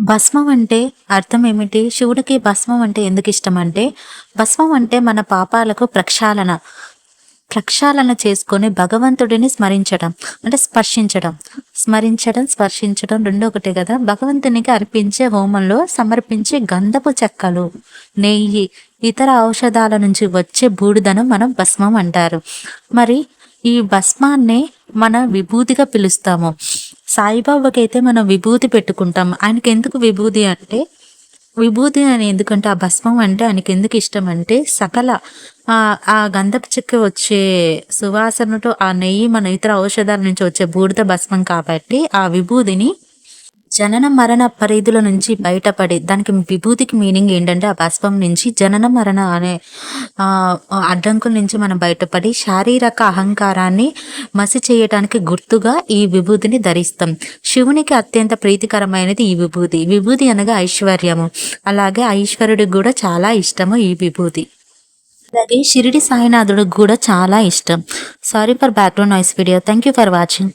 భస్మం అంటే అర్థం ఏమిటి? శివుడికి భస్మం అంటే ఎందుకు ఇష్టం అంటే భస్మం అంటే మన పాపాలకు ప్రక్షాళన. ప్రక్షాళన చేసుకొని భగవంతుడిని స్మరించడం అంటే స్పర్శించడం. స్మరించడం స్పర్శించడం రెండు ఒకటే కదా? భగవంతునికి అర్పించే హోమంలో సమర్పించే గంధపు చెక్కలు నెయ్యి ఇతర ఔషధాల నుంచి వచ్చే బూడిదను మనం భస్మం అంటారు. మరి ఈ భస్మాన్ని మన విభూతిగా పిలుస్తాము. సాయిబాబాకి అయితే మనం విభూతి పెట్టుకుంటాం. ఆయనకి ఎందుకు విభూతి అంటే విభూతి అని ఎందుకంటే ఆ భస్మం అంటే ఆయనకి ఎందుకు ఇష్టం అంటే సకల ఆ గంధపు చెక్క వచ్చే సువాసనతో ఆ నెయ్యి మన ఇతర ఔషధాల నుంచి వచ్చే బూడిద భస్మం కాబట్టి ఆ విభూతిని జనన మరణ పరిధుల నుంచి బయటపడి దానికి విభూతికి మీనింగ్ ఏంటంటే ఆ భస్మం నుంచి జనన మరణ అనే అడ్డంకుల నుంచి మనం బయటపడి శారీరక అహంకారాన్ని మసి చేయటానికి గుర్తుగా ఈ విభూతిని ధరిస్తాం. శివునికి అత్యంత ప్రీతికరమైనది ఈ విభూతి. విభూతి అనగా ఐశ్వర్యము. అలాగే ఐశ్వర్యుడికి కూడా చాలా ఇష్టము ఈ విభూతి. అలాగే షిరిడి సాయినాథుడికి కూడా చాలా ఇష్టం. Sorry for background noise video thank you for watching